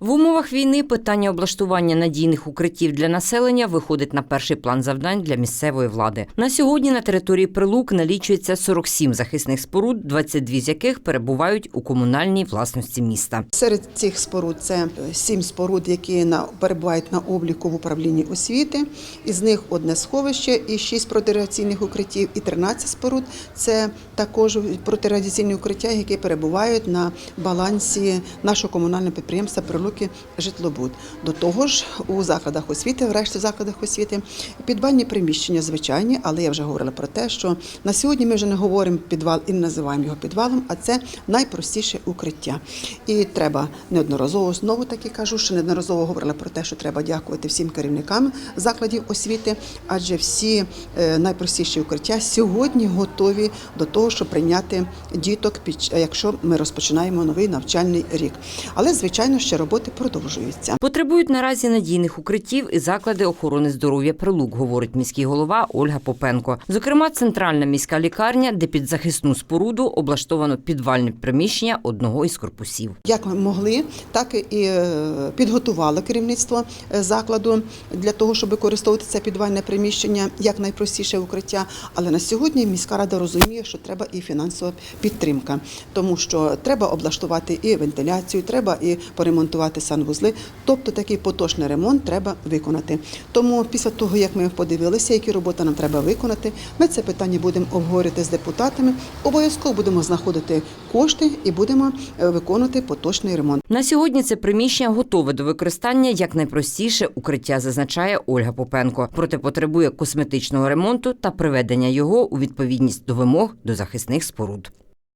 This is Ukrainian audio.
В умовах війни питання облаштування надійних укриттів для населення виходить на перший план завдань для місцевої влади. На сьогодні на території Прилук налічується 47 захисних споруд, 22 з яких перебувають у комунальній власності міста. Серед цих споруд це сім споруд, які на перебувають на обліку в управлінні освіти. Із них одне сховище і шість протирадіаційних укриттів, і 13 споруд це також протирадіаційні укриття, які перебувають на балансі нашого комунального підприємства Прилуки Житлобуд. До того ж, у закладах освіти, в решті закладах освіти, підвальні приміщення звичайні, але я вже говорила про те, що на сьогодні ми вже не говоримо підвал і не називаємо його підвалом, а це найпростіше укриття. І треба неодноразово знову таки кажу, що неодноразово говорила про те, що треба дякувати всім керівникам закладів освіти, адже всі е, найпростіші укриття сьогодні готові до того, щоб прийняти діток, якщо ми розпочинаємо новий навчальний рік. Але звичайно ще роботи продовжуються. Потребують наразі надійних укриттів і заклади охорони здоров'я Прилук, говорить міський голова Ольга Попенко. Зокрема, центральна міська лікарня, де під захисну споруду облаштовано підвальне приміщення одного із корпусів. Як ми могли, так і е, підготувало керівництво е, закладу для того, щоб використовувати це підвальне приміщення як найпростіше укриття. Але на сьогодні міська рада розуміє, що треба і фінансова підтримка, тому що треба облаштувати і вентиляцію, треба і поремонтувати санвузли. Тобто такий поточний ремонт треба виконати. Тому після того, як ми подивилися, які роботи нам треба виконати, ми це питання будемо обговорювати з депутатами. Обов'язково будемо знаходити кошти і будемо е, виконувати поточний ремонт. На сьогодні це приміщення готове до використання як найпростіше укриття, зазначає Ольга Попенко. Проте потребує косметичного ремонту та приведення його у відповідність до вимог до захисних споруд.